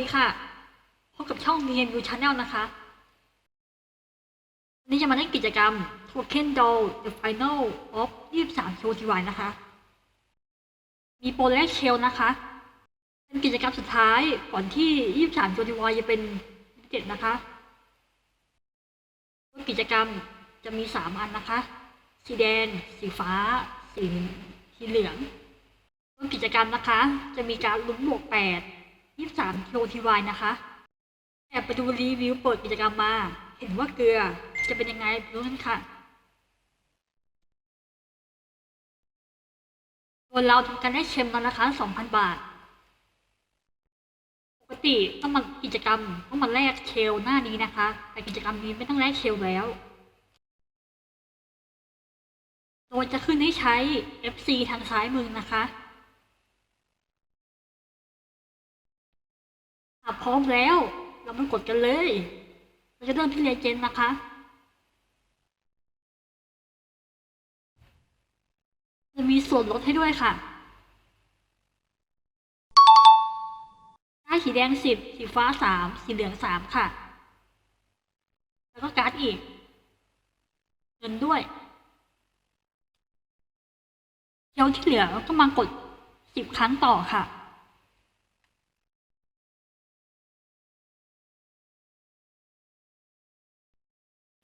ดีค่ะ พบกับช่อง BNU Channel นลนะคะวันนี้จะมาเล่นกิจกรรม Token Doll The Final of 23 s h o t y นะคะ มีโปรแลกเชลนะคะ เป็นกิจกรรมสุดท้ายก่อนที่ 23 s h o t y จะเป็น7นะคะ กิจกรรมจะมี 3 อันนะคะ สีแดง สีฟ้า สีสีเหลืองกิจกรรมนะคะ จะมีการลุ้นบวก8 23กิโลทีวายนะคะแอบไปดูรีวิวเปิดกิจกรรมมา เห็นว่าเกลือจะเป็นยังไงรู้กันค่ะส่วนเราทำการได้เชมแล้วนะคะ 2,000 บาท ปกติต้องมากิจกรรมต้องมาแลกเชลหน้านี้นะคะ แต่กิจกรรมนี้ไม่ต้องแลกเชลแล้วโดยจะขึ้นให้ใช้ FC ทางซ้ายมือนะคะ อะพร้อมแล้ว เรามากดกันเลย เราจะเริ่มที่เลเจนด์นะคะ จะมีส่วนลดให้ด้วยค่ะ ได้สีแดงสิบสีฟ้าสามสีเหลืองสามค่ะ แล้วก็การ์ดอีก เงินด้วยเที่ยวที่เหลือก็มากดสิบครั้งต่อค่ะ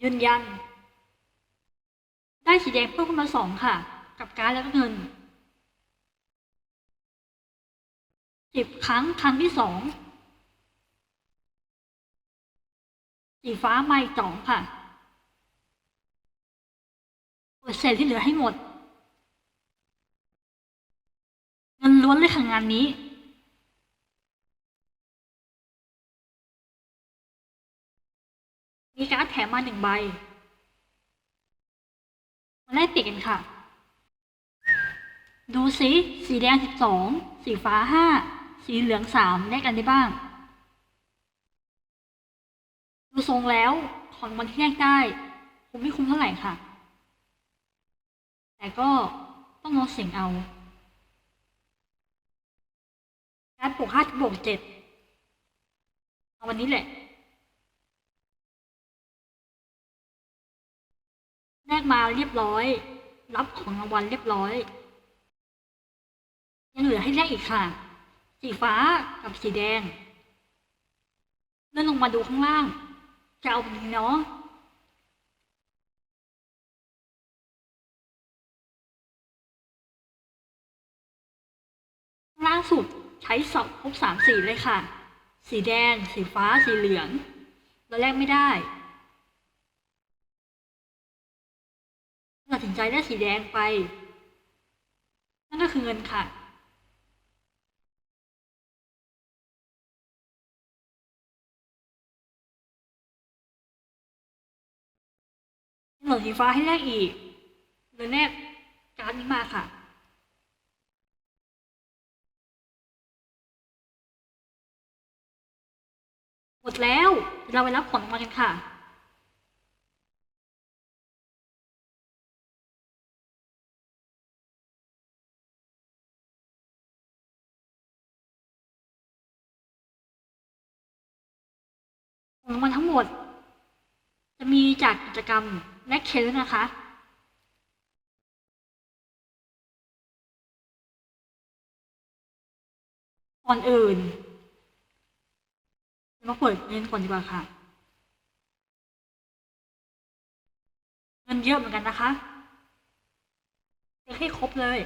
ยืนยัน ได้สีแดงเพิ่มขึ้นมาสองค่ะ กับการแล้วก็เงินสิบครั้งครั้งที่สองสีฟ้าไม่สองค่ะกดเศษที่เหลือให้หมด เงินล้วนเลยค่ะงานนี้ มีการ์ดแถมมาหนึ่งใบ มาไล่เปลี่ยนกันค่ะ ดูสิ สีแดงสิบสอง สีฟ้าห้า สีเหลืองสามแลกกันได้บ้าง ดูทรงแล้วของมันที่แลกได้คงไม่คุ้มเท่าไหร่ค่ะ แต่ก็ต้องลองเสียงเอาการปลูกห้าบวกเจ็ดเอาวันนี้แหละ กมาเรียบร้อย รับของรางวัลเรียบร้อย ยังเหลือให้แลกอีกค่ะ สีฟ้ากับสีแดง เลื่อนลงมาดูข้างล่าง จะเอาแบบนี้เนาะล่างสุดใช้สอบครบสามสีเลยค่ะ สีแดง สีฟ้า สีเหลือง เราแลกไม่ได้ ตัดสินใจได้สีแดงไป นั่นก็คือเงินค่ะเหลือสีฟ้าให้แลกอีกเลยแลกการ์ดนี้มาค่ะหมดแล้ว เราไปรับผลออกมากันค่ะ ทั้งหมด จะมีจากกิจกรรมและเคสนะคะ ก่อนอื่นมาเปิดเงินก่อนดีกว่าค่ะ เงินเยอะเหมือนกันนะคะเลือกให้ครบเลย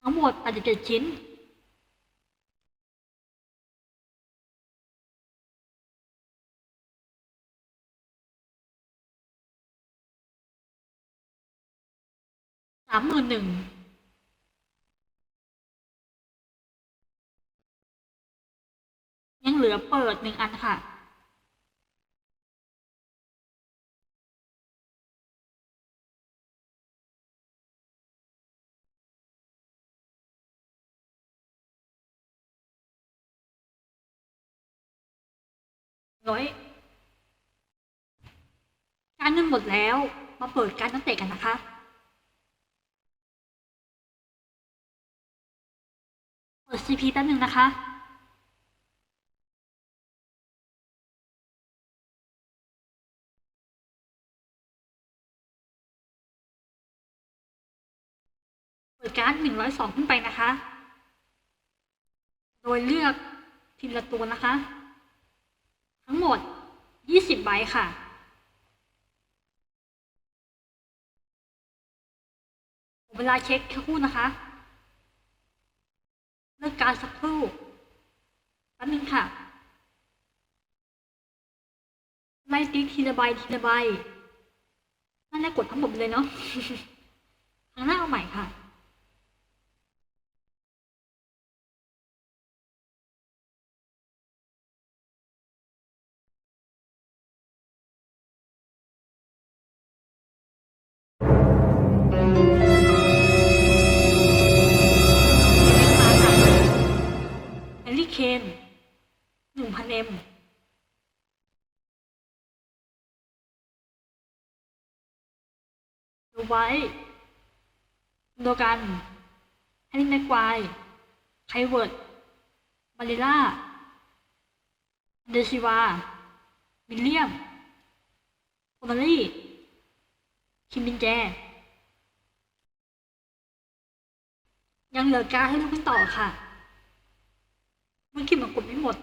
ทั้งหมด87ชิ้น สามหมื่นหนึ่งยังเหลือเปิดหนึ่งอันค่ะ ร้อยการเงินหมดแล้ว มาเปิดการตั้งเตะกันนะคะ เปิด CP แป๊บนึงนะคะเปิดการ์ดหนึ่งร้อยสองขึ้นไปนะคะ โดยเลือกทีละตัวนะคะ ทั้งหมดยี่สิบใบค่ะเวลาเช็คคู่นะคะ เลือกการสักครู่แป๊บนึงค่ะ ไล่ติ๊กทีละใบทีละใบนั่นแหละกดทั้งหมดเลยเนาะครั้งหน้าเอาใหม่ค่ะ ไว้โดกันแฮนนี่แม็กควายไคเวิร์ดมาริล่า เดชิวา วิลเลียมโคนาลี่คิมบินแจ ยังเหลือการให้ลูกกันต่อค่ะ เมื่อกี้มันกดไม่หมด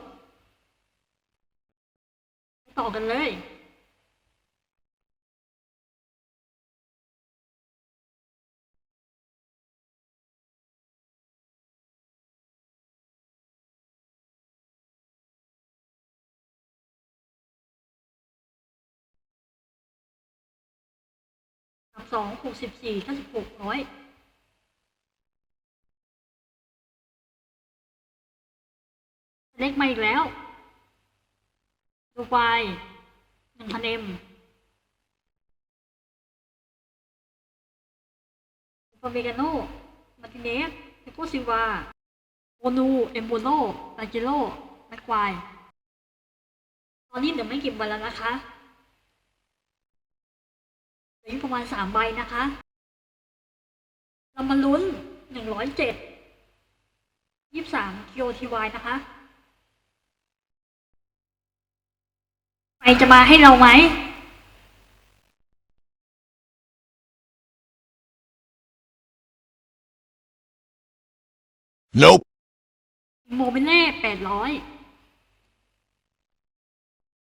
ไปต่อกันเลย สองหกสิบสี่เก้าสิบหกร้อยเล็กมาอีกแล้ว ดูไฟหนึ่งพันเอ็มฟาเมกาโนมาติเนสเทโกซิวาโอนูเอมโบโนตาจิโรแม็กควาย ตอนนี้เหลือไม่กี่วันแล้วนะคะ ออยู่ประมาณสามใบนะคะ เรามาลุ้นหนึ่งร้อยเจ็ดยี่สิบสามกิโอทีวายนะคะใครจะมาให้เราไหม Nope. โมเบเล่แปดร้อย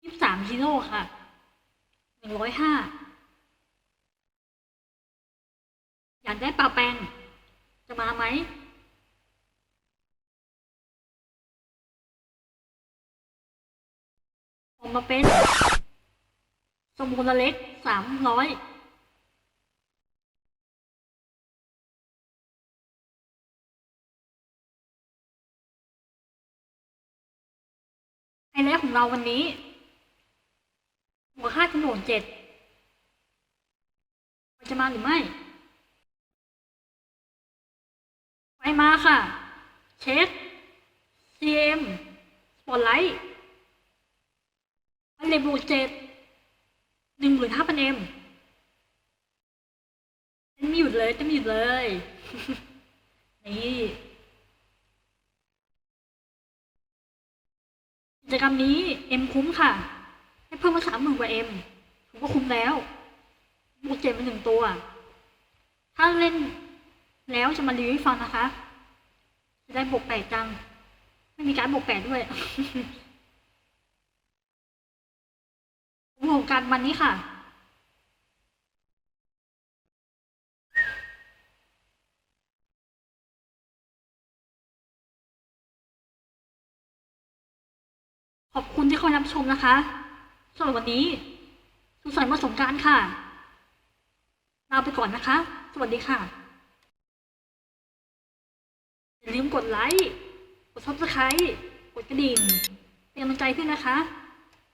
ยี่สิบสามกิโลค่ะหนึ่งร้อยห้า อยากได้ปลาแปงจะมาไหมออกมาเป็น สมุนลเล็กสามร้อยไฮไลท์ของเราวันนี้ หัวค่าถนนเจ็ดมันจะมาหรือไม่ ไปมาค่ะ เช็ค CM สปอตไลท์อันเลบูเจ็ดหนึ่งหมื่นห้าพันเอ็มเต้นม่หยุดเลยเต้นม่หยุดเลย นี่กิจกรรมนี้เอ็มคุ้มค่ะ ให้เพิ่มมาสามหมื่นกว่าเอ็มถือว่าคุ้มแล้วบวกเจ็ดเป็นหนึ่งตัว ถ้าเล่น แล้วจะมารีวิวให้ฟังนะคะ จะได้บวกแปดจัง ไม่มีการบวกแปดด้วยโครงการวันนี้ค่ะขอบคุณที่คอยรับชมนะคะสำหรับวันนี้สุขสันต์วันสงการค่ะ ลาไปก่อนนะคะ สวัสดีค่ะ อย่าลืมกดไลค์ กดซับสไครต์กดกระดิ่ง เป็นกำลังใจขึ้นนะคะ